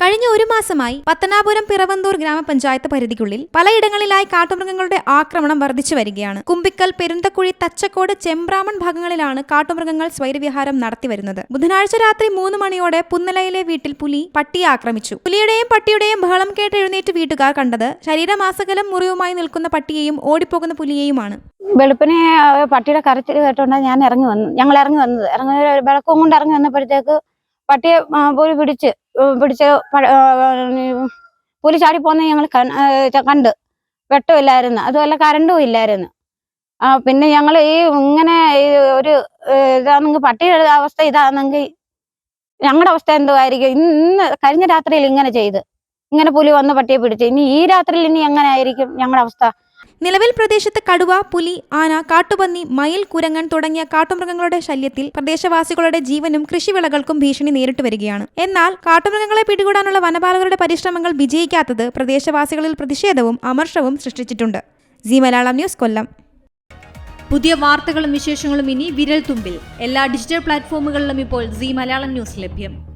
കഴിഞ്ഞ ഒരു മാസമായി പത്തനാപുരം പിറവന്തൂർ ഗ്രാമപഞ്ചായത്ത് പരിധിക്കുള്ളിൽ പലയിടങ്ങളിലായി കാട്ടുമൃഗങ്ങളുടെ ആക്രമണം വർദ്ധിച്ചു വരികയാണ്. കുമ്പിക്കൽ പെരുന്തക്കുഴി തച്ചക്കോട് ചെമ്പ്രാമൺ ഭാഗങ്ങളിലാണ് കാട്ടുമൃഗങ്ങൾ സ്വൈരവിഹാരം നടത്തിവരുന്നത്. ബുധനാഴ്ച രാത്രി മൂന്ന് മണിയോടെ പുന്നലയിലെ വീട്ടിൽ പുലി പട്ടിയെ ആക്രമിച്ചു. പുലിയുടെയും പട്ടിയുടെയും ബഹളം കേട്ട് എഴുന്നേറ്റ് വീട്ടുകാർ കണ്ടത് ശരീരമാസകലം മുറിവുമായി നിൽക്കുന്ന പട്ടിയെയും ഓടിപ്പോകുന്ന പുലിയെയുമാണ്. വെളുപ്പിനെ പട്ടിയുടെ കരച്ചിൽ കേട്ടോണ്ട് ഞാൻ ഇറങ്ങി വന്നു ഞങ്ങൾ ഇറങ്ങി വന്നത്. ഇറങ്ങി വിളക്കും കൊണ്ട് ഇറങ്ങി വന്നപ്പോഴത്തേക്ക് പട്ടിയെ പോലി പിടിച്ച് പിടിച്ച് പുലി ചാടി പോകുന്ന ഞങ്ങൾ കണ്ട്. വെട്ടമില്ലായിരുന്നു. അതുമല്ല കരണ്ടും ഇല്ലായിരുന്നു. ആ പിന്നെ ഞങ്ങൾ ഈ ഇങ്ങനെ ഒരു ഇതാണെങ്കിൽ പട്ടിയുടെ അവസ്ഥ ഇതാണെങ്കിൽ ഞങ്ങളുടെ അവസ്ഥ എന്തോ ആയിരിക്കും ഇന്ന് ഇന്ന് കഴിഞ്ഞ രാത്രിയിൽ ഇങ്ങനെ ചെയ്ത്. ഇങ്ങനെ പുലി വന്ന് പട്ടിയെ പിടിച്ച്. ഇനി ഈ രാത്രിയിൽ ഇനി എങ്ങനെ ആയിരിക്കും ഞങ്ങളുടെ അവസ്ഥ? നിലവിൽ പ്രദേശത്ത് കടുവ പുലി ആന കാട്ടുപന്നി മയിൽ കുരങ്ങൻ തുടങ്ങിയ കാട്ടുമൃഗങ്ങളുടെ ശല്യത്തിൽ പ്രദേശവാസികളുടെ ജീവനും കൃഷിവിളകൾക്കും ഭീഷണി നേരിട്ട് വരികയാണ്. എന്നാൽ കാട്ടുമൃഗങ്ങളെ പിടികൂടാനുള്ള വനപാലകരുടെ പരിശ്രമങ്ങൾ വിജയിക്കാത്തത് പ്രദേശവാസികളിൽ പ്രതിഷേധവും അമർഷവും സൃഷ്ടിച്ചിട്ടുണ്ട്. G Malayalam news Kollam. പുതിയ വാർത്തകളും വിശേഷങ്ങളും ഇനി വിരൽ തുമ്പിൽ എല്ലാ ഡിജിറ്റൽ പ്ലാറ്റ്ഫോമുകളിലും ഇപ്പോൾ സി മലയാളം ന്യൂസ് ലഭ്യം.